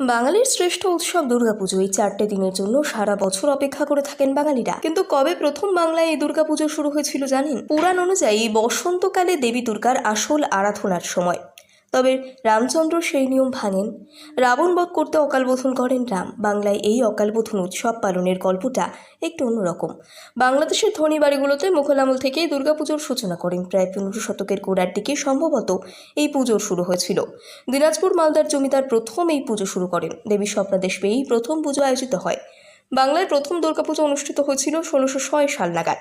বাঙালির শ্রেষ্ঠ উৎসব দুর্গাপুজো। এই চারটে দিনের জন্য সারা বছর অপেক্ষা করে থাকেন বাঙালিরা। কিন্তু কবে প্রথম বাংলায় এই দুর্গাপুজো শুরু হয়েছিল জানেন? পুরাণ অনুযায়ী বসন্তকালে দেবী দুর্গার আসল আরাধনার সময়। তবে রামচন্দ্র সেই নিয়ম ভাঙেন। রাবণ বধ করতে অকালবোধন করেন রাম। বাংলায় এই অকালবোধন উৎসব পালনের গল্পটা একটু অন্যরকম। বাংলাদেশের ধনী বাড়িগুলোতে মুঘল আমল থেকেই দুর্গাপুজোর সূচনা করেন। প্রায় পনেরো শতকের গোড়ার দিকে সম্ভবত এই পুজো শুরু হয়েছিল। দিনাজপুর মালদার জমিদার প্রথম এই পুজো শুরু করেন। দেবী স্বপ্নাদেশ পেয়েই প্রথম পুজো আয়োজিত হয়। বাংলায় প্রথম দুর্গাপুজো অনুষ্ঠিত হয়েছিল ষোলোশো ছয় সাল নাগাদ।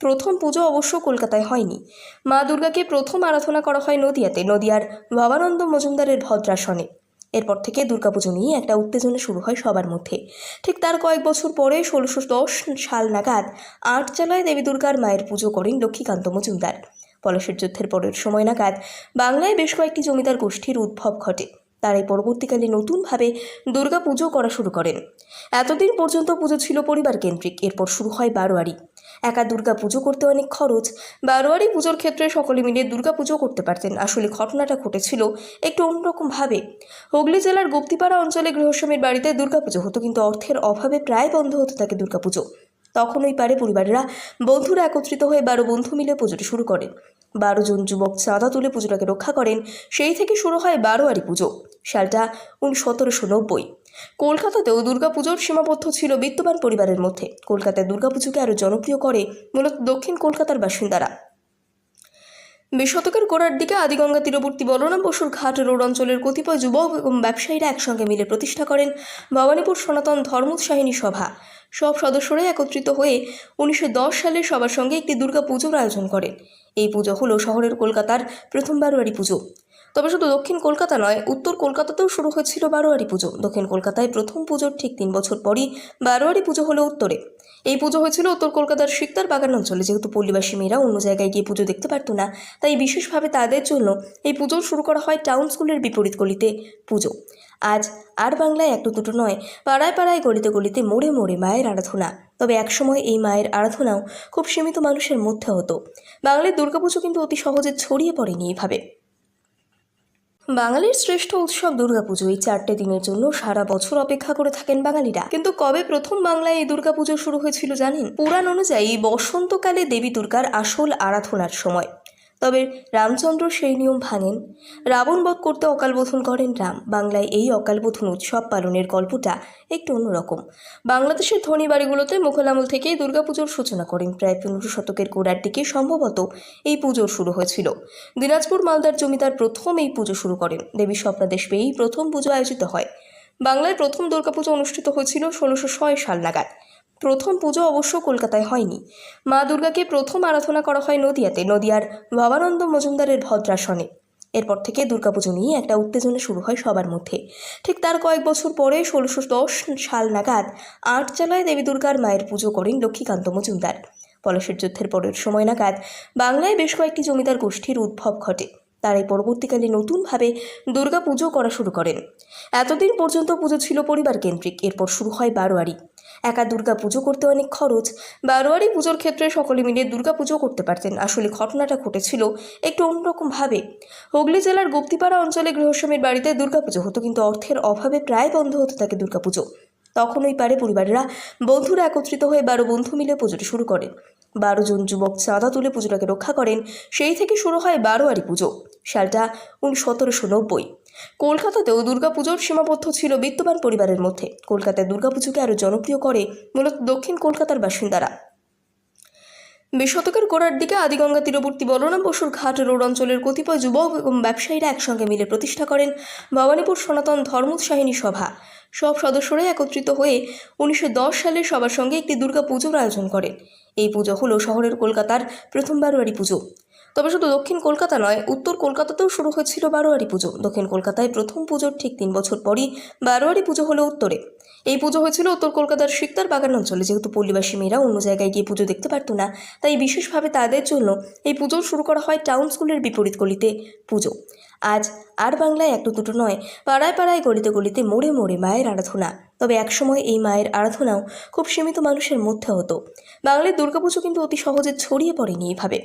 প্রথম পুজো অবশ্য কলকাতায় হয়নি। মা দুর্গাকে প্রথম আরাধনা করা হয় নদিয়াতে, নদিয়ার ভবানন্দ মজুমদারের ভদ্রাসনে। এরপর থেকে দুর্গাপুজো নিয়ে একটা উত্তেজনা শুরু হয় সবার মধ্যে। ঠিক তার কয়েক বছর পরে ষোলোশো দশ সাল নাগাদ আটচালায় দেবী দুর্গার মায়ের পুজো করেন লক্ষ্মীকান্ত মজুমদার। পলাশের যুদ্ধের পরের সময় নাগাদ বাংলায় বেশ কয়েকটি জমিদার গোষ্ঠীর উদ্ভব ঘটে। তারাই পরবর্তীকালে নতুনভাবে দুর্গা পুজো করা শুরু করেন। এতদিন পর্যন্ত পুজো ছিল পরিবার কেন্দ্রিক এরপর শুরু হয় বারোয়ারি। একা দুর্গা পুজো করতে অনেক খরচ, বারোয়ারি পুজোর ক্ষেত্রে সকলে মিলে দুর্গা পুজো করতে পারতেন। আসলে ঘটনাটা ঘটেছিল একটু অন্যরকমভাবে। হুগলি জেলার গুপ্তিপাড়া অঞ্চলে গৃহস্বামীর বাড়িতে দুর্গাপুজো হতো, কিন্তু অর্থের অভাবে প্রায় বন্ধ হতে থাকে দুর্গাপুজো। তখন ওই পারে পরিবারেরা। বন্ধুরা একত্রিত হয়ে বারো বন্ধু মিলে পুজোটি শুরু করেন। বারো জন যুবক চাঁদা তুলে পুজোটাকে রক্ষা করেন। সেই থেকে শুরু হয় বারোয়ারি পুজো। সালটা সতেরোশো নব্বই। কলকাতাতেও দুর্গাপুজোর সীমাবদ্ধ ছিল বিত্তবান পরিবারের মধ্যে। কলকাতায় দুর্গাপুজোকে আরও জনপ্রিয় করে মূলত দক্ষিণ কলকাতার বাসিন্দারা। বিশ শতকের গোড়ার দিকে আদিগঙ্গা তীরবর্তী বলরাম বসুর ঘাট রোড অঞ্চলের কতিপয় যুবক এবং ব্যবসায়ীরা একসঙ্গে মিলে প্রতিষ্ঠা করেন ভবানীপুর সনাতন ধর্মোৎসাহিনী সভা। সব সদস্যরাই একত্রিত হয়ে উনিশশো দশ সালে সবার সঙ্গে একটি দুর্গা পুজোর আয়োজন করেন। এই পুজো হলো শহরের কলকাতার প্রথম বারোয়ারি পুজো। তবে শুধু দক্ষিণ কলকাতা নয়, উত্তর কলকাতাতেও শুরু হয়েছিল বারোয়ারি পুজো। দক্ষিণ কলকাতায় প্রথম পুজোর ঠিক তিন বছর পরই বারোয়ারি পুজো হলো উত্তরে। এই পুজো হয়েছিল উত্তর কলকাতার শিকদার বাগান অঞ্চলে। যেহেতু পল্লীবাসী মেয়েরা অন্য জায়গায় গিয়ে পুজো দেখতে পারতো না, তাই বিশেষভাবে তাদের জন্য এই পুজো শুরু করা হয় টাউন স্কুলের বিপরীত গলিতে পুজো। আজ আর বাংলায় একটু দুটো নয়, পাড়ায় পাড়ায় গলিতে গলিতে মোড়ে মোড়ে মায়ের আরাধনা। তবে একসময় এই মায়ের আরাধনাও খুব সীমিত মানুষের মধ্যে হতো। বাঙালির দুর্গাপুজো কিন্তু অতি সহজে ছড়িয়ে পড়েনি এইভাবে বাঙালির শ্রেষ্ঠ উৎসব দুর্গাপুজো। এই চারটে দিনের জন্য সারা বছর অপেক্ষা করে থাকেন বাঙালিরা। কিন্তু কবে প্রথম বাংলায় এই দুর্গাপুজো শুরু হয়েছিল জানেন? পুরাণ অনুযায়ী বসন্তকালে দেবী দুর্গার আসল আরাধনার সময়। তবে রামচন্দ্র সেই নিয়ম ভাঙেন। রাবণ বধ করতে অকালবোধন করেন রাম। বাংলায় এই অকালবোধন উৎসব পালনের গল্পটা একটু অন্যরকম। বাংলাদেশের ধনী বাড়িগুলোতে মুঘল আমল থেকেই দুর্গাপুজোর সূচনা করেন। প্রায় পনেরো শতকের গোড়ার দিকে সম্ভবত এই পুজো শুরু হয়েছিল। দিনাজপুর মালদার জমিদার প্রথম এই পুজো শুরু করেন। দেবী স্বপ্নাদেশ পেয়েই প্রথম পুজো আয়োজিত হয়। বাংলায় প্রথম দুর্গাপুজো অনুষ্ঠিত হয়েছিল ষোলোশো ছয় সাল নাগাদ। প্রথম পুজো অবশ্য কলকাতায় হয়নি। মা দুর্গাকে প্রথম আরাধনা করা হয় নদিয়াতে, নদিয়ার ভবানন্দ মজুমদারের ভদ্রাসনে। এরপর থেকে দুর্গাপুজো নিয়ে একটা উত্তেজনা শুরু হয় সবার মধ্যে। ঠিক তার কয়েক বছর পরে ষোলোশো দশ সাল নাগাদ আটচালায় দেবী দুর্গার মায়ের পুজো করেন লক্ষ্মীকান্ত মজুমদার। পলাশের যুদ্ধের পরের সময় নাগাদ বাংলায় বেশ কয়েকটি জমিদার গোষ্ঠীর উদ্ভব ঘটে। তারাই পরবর্তীকালে নতুনভাবে দুর্গা পুজো করা শুরু করেন। এতদিন পর্যন্ত পুজো ছিল পরিবার কেন্দ্রিক। এরপর শুরু হয় বারোয়ারি। একা দুর্গা পুজো করতে অনেক খরচ, বারোয়ারি পুজোর ক্ষেত্রে সকলে মিলে দুর্গা পুজো করতে পারতেন। আসলে ঘটনাটা ঘটেছিল একটু অন্যরকমভাবে। হুগলি জেলার গুপ্তিপাড়া অঞ্চলে গৃহস্বামীর বাড়িতে দুর্গাপুজো হতো, কিন্তু অর্থের অভাবে প্রায় বন্ধ হতে থাকে দুর্গাপুজো তখন ওই পারে পরিবারেরা বন্ধুরা একত্রিত হয়ে বারো বন্ধু মিলে পুজোটি শুরু করেন বারো জন যুবক চাঁদা তুলে পুজোটাকে রক্ষা করেন, সেই থেকে শুরু হয় বারোয়ারি পুজো, সালটা উনিশ সতেরোশো নব্বই। কলকাতাতেও দুর্গাপুজোর সীমাবদ্ধ ছিল বিত্তবান পরিবারের মধ্যে। কলকাতায় দুর্গাপুজোকে আরও জনপ্রিয় করে মূলত দক্ষিণ কলকাতার বাসিন্দারা। বিশ শতকের গোড়ার দিকে আদিগঙ্গা তীরবর্তী বলরাম বসুর ঘাট রোড অঞ্চলের কতিপয় যুবক এবং ব্যবসায়ীরা একসঙ্গে মিলে প্রতিষ্ঠা করেন ভবানীপুর সনাতন ধর্মোৎসাহিনী সভা। সব সদস্যরাই একত্রিত হয়ে উনিশশো দশ সালে সবার সঙ্গে একটি দুর্গা পুজোর আয়োজন করেন। এই পুজো হলো শহরের কলকাতার প্রথম বারোয়ারি পুজো। তবে শুধু দক্ষিণ কলকাতা নয়, উত্তর কলকাতাতেও শুরু হয়েছিল বারোয়ারি পুজো। দক্ষিণ কলকাতায় প্রথম পুজোর ঠিক তিন বছর পরই বারোয়ারি পুজো হলো উত্তরে। এই পুজো হয়েছিল উত্তর কলকাতার শিকদার বাগান অঞ্চলে। যেহেতু পল্লীবাসী মেয়েরা অন্য জায়গায় গিয়ে পুজো দেখতে পারতো না, তাই বিশেষভাবে তাদের জন্য এই পুজো শুরু করা হয় টাউন স্কুলের বিপরীত গলিতে পুজো। আজ আর বাংলায় একটু দুটো নয়, পাড়ায় পাড়ায় গলিতে গলিতে মোড়ে মোড়ে মায়ের আরাধনা। তবে একসময় এই মায়ের আরাধনাও খুব সীমিত মানুষের মধ্যে হতো। বাংলায় দুর্গাপুজো কিন্তু অতি সহজে ছড়িয়ে পড়েনি এইভাবে